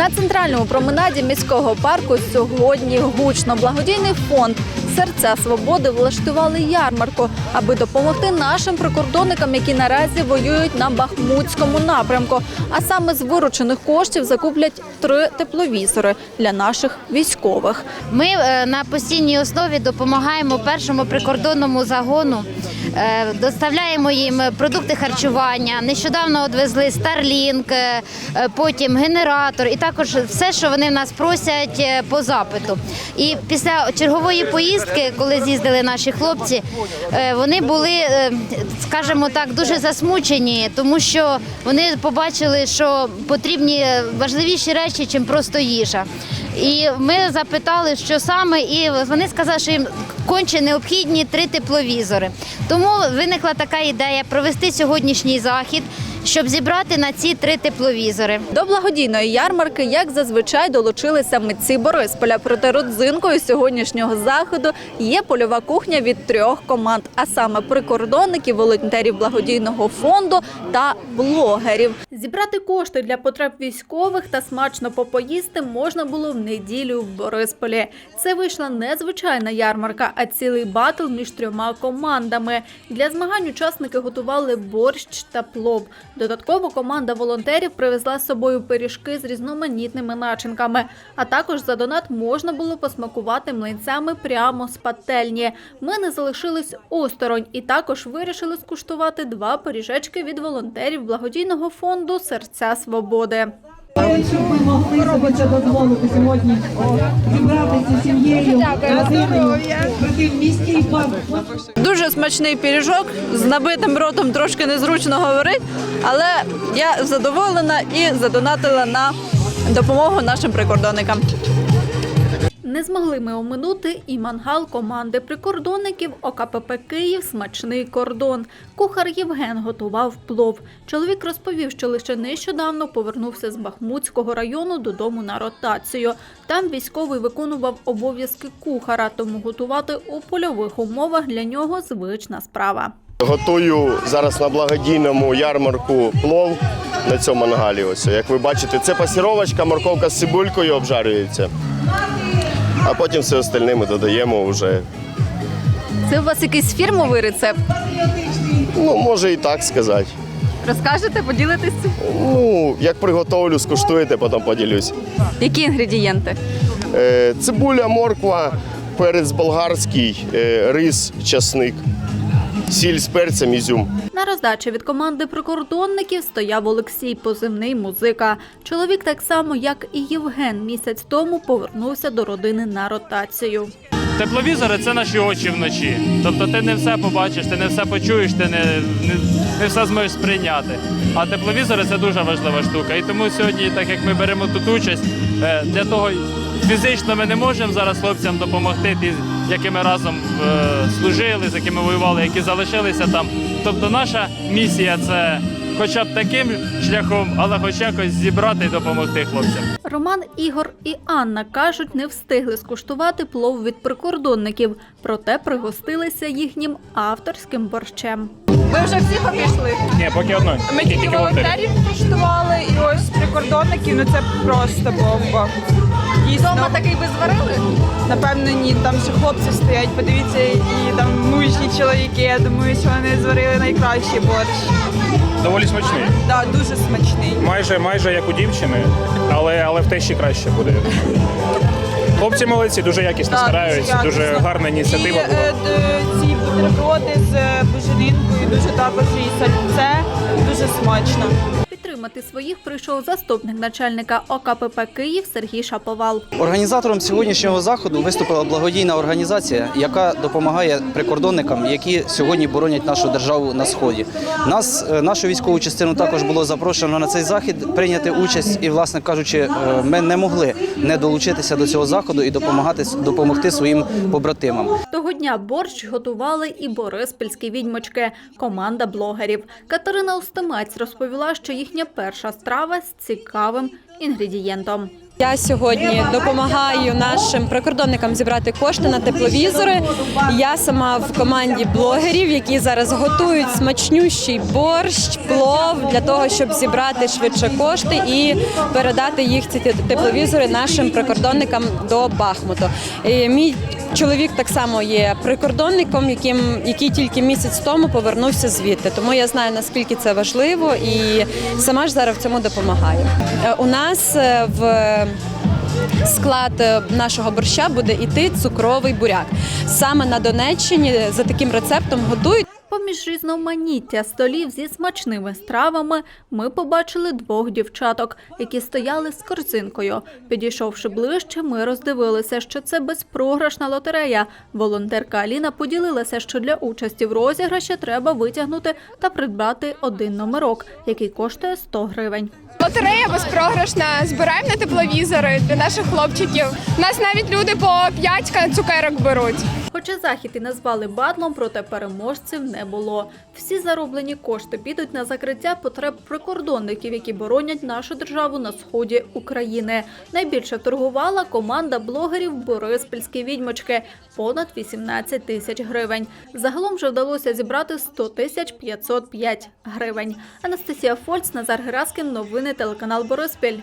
На центральному променаді міського парку сьогодні гучно благодійний фонд Серця свободи влаштували ярмарку, аби допомогти нашим прикордонникам, які наразі воюють на Бахмутському напрямку. А саме з виручених коштів закуплять три тепловізори для наших військових. Ми е, на постійній основі допомагаємо першому прикордонному загону, доставляємо їм продукти харчування. Нещодавно одвезли Starlink, е, е, потім генератор, і також все, що вони в нас просять е, по запиту. І після чергової поїздки, коли з'їздили наші хлопці, е, вони були, е, скажімо так, дуже засмучені, тому що вони побачили, що потрібні е, важливіші речі, чим просто їжа. І ми запитали, що саме, і вони сказали, що їм конче необхідні три тепловізори. Тому виникла така ідея провести сьогоднішній захід, щоб зібрати на ці три тепловізори. До благодійної ярмарки, як зазвичай, долучилися митці Борисполя. Проте родзинкою сьогоднішнього заходу є польова кухня від трьох команд, а саме прикордонників, волонтерів благодійного фонду та блогерів. Зібрати кошти для потреб військових та смачно попоїсти можна було в неділю в Борисполі. Це вийшла не звичайна ярмарка, а цілий батл між трьома командами. Для змагань учасники готували борщ та плов. Додатково команда волонтерів привезла з собою пиріжки з різноманітними начинками. А також за донат можна було посмакувати млинцями прямо з пательні. Ми не залишились осторонь і також вирішили скуштувати два пиріжечки від волонтерів благодійного фонду Серця Свободи. Щоб ми могли собі це дозволити сьогодні зібратися з сім'єю, в міський парк. Дуже смачний пиріжок з набитим ротом трошки незручно говорити, але я задоволена і задонатила на допомогу нашим прикордонникам. Не змогли ми оминути і мангал команди прикордонників ОКПП Київ Смачний кордон. Кухар Євген готував плов. Чоловік розповів, що лише нещодавно повернувся з Бахмутського району додому на ротацію. Там військовий виконував обов'язки кухара, тому готувати у польових умовах для нього звична справа. Готую зараз на благодійному ярмарку плов на цьому мангалі. Ось як ви бачите, це пасіровочка, морковка з цибулькою обжарюється. А потім все остальне ми додаємо вже. Це у вас якийсь фірмовий рецепт? Ну, може і так сказати. Розкажете, поділитесь? Ну, як приготовлю, скуштуєте, потім поділюсь. Які інгредієнти? Е, цибуля, морква, перець болгарський, е, рис, часник, сіль з перцем, ізюм. На роздачі від команди прикордонників стояв Олексій, позивний музика. Чоловік, так само як і Євген, місяць тому повернувся до родини на ротацію. Тепловізори це наші очі вночі. Тобто ти не все побачиш, ти не все почуєш, ти не, не, не все зможеш сприйняти. А тепловізори це дуже важлива штука. І тому сьогодні, так як ми беремо тут участь, е, для того фізично ми не можемо зараз хлопцям допомогти, ті, з якими разом е, служили, з якими воювали, які залишилися там. Тобто наша місія це хоча б таким шляхом, але хоч якось зібрати і допомогти хлопцям. Роман, Ігор і Анна кажуть, не встигли скуштувати плов від прикордонників, проте пригостилися їхнім авторським борщем. Ви вже всіх обійшли? Ні, поки одної. Ми тільки волонтерів куштували і ось прикордонників, ну це просто бомба. Дійсно, Дома такий ви зварили? напевно, ні. Там ще хлопці стоять, подивіться, і там мужні чоловіки. Я думаю, що вони зварили найкращий борщ. Доволі смачний. Да, дуже смачний. Майже, майже як у дівчини, але, але в тещі краще буде. я думаю. Хлопці молодці, дуже якісно Да, стараються, дуже якісно. гарна ініціатива І, була. е, д- ці бутерброди з е, буженинкою, дуже також і сальце, дуже смачно. Підтримати своїх прийшов заступник начальника ОКПП Київ Сергій Шаповал. Організатором сьогоднішнього заходу виступила благодійна організація, яка допомагає прикордонникам, які сьогодні боронять нашу державу на сході. Нас, е, нашу військову частину, також було запрошено на цей захід прийняти участь, і, власне кажучи, е, ми не могли не долучитися до цього заходу і допомагати допомогти своїм побратимам. Того дня борщ готували і бориспільські відьмочки, команда блогерів. Катерина Устимець розповіла, що їхня перша страва з цікавим інгредієнтом. Я сьогодні допомагаю нашим прикордонникам зібрати кошти на тепловізори. Я сама в команді блогерів, які зараз готують смачнющий борщ, плов для того, щоб зібрати швидше кошти і передати їх ці тепловізори нашим прикордонникам до Бахмуту. І Мій чоловік так само є прикордонником, яким який тільки місяць тому повернувся звідти. Тому я знаю наскільки це важливо і сама ж зараз в цьому допомагаю. Е, У нас е, в склад е, нашого борща буде йти цукровий буряк. Саме на Донеччині за таким рецептом готують. Поміж різноманіття столів зі смачними стравами ми побачили двох дівчаток, які стояли з корзинкою. Підійшовши ближче, ми роздивилися, що це безпрограшна лотерея. Волонтерка Аліна поділилася, що для участі в розіграші треба витягнути та придбати один номерок, який коштує 100 гривень. Лотерея безпрограшна. Збираємо на тепловізори для наших хлопчиків. У нас навіть люди по 5 цукерок беруть. Хоча захід і назвали батлом, проте переможців не було. Всі зароблені кошти підуть на закриття потреб прикордонників, які боронять нашу державу на сході України. Найбільше торгувала команда блогерів Бориспільські відьмочки понад 18 тисяч гривень. Загалом вже вдалося зібрати 100 тисяч 505 гривень. Анастасія Фольц, Назар Гераскін, новини телеканал Бориспіль.